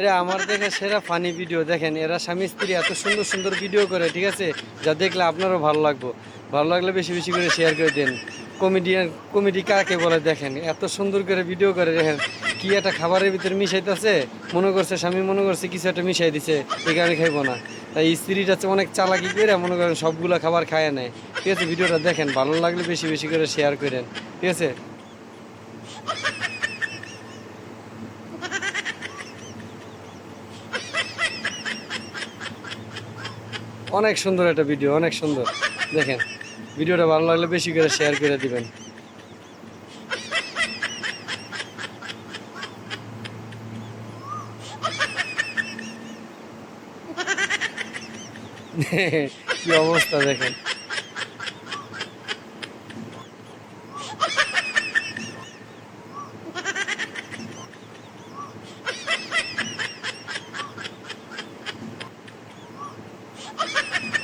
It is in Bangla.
এরা আমার দেখে সেরা ফানি ভিডিও দেখেন, এরা স্বামী স্ত্রী এত সুন্দর সুন্দর ভিডিও করে, ঠিক আছে? যা দেখলে আপনারও ভালো লাগবো। ভালো লাগলে বেশি বেশি করে শেয়ার করে দেন। কমেডিয়ান কমেডি কাকে বলে দেখেন? এত সুন্দর করে ভিডিও করে, দেখেন, কি একটা খাবারের ভিতরে মিশাইতেছে? মনে করছে, স্বামী মনে করছে, কিছু একটা মিশাই দিছে এই কারণে খাইবো না। তাই স্ত্রীটা অনেক চালাকি করে, মনে করেন সবগুলো খাবার খায় নেয় ঠিক আছে ভিডিওটা দেখেন, ভালো লাগলে বেশি বেশি করে শেয়ার করেন। ঠিক আছে? অনেক সুন্দর একটা ভিডিও অনেক সুন্দর। দেখেন ভিডিওটা ভালো লাগলে বেশি করে শেয়ার করে দিবেন। কি অবস্থা দেখেন। Ha ha ha!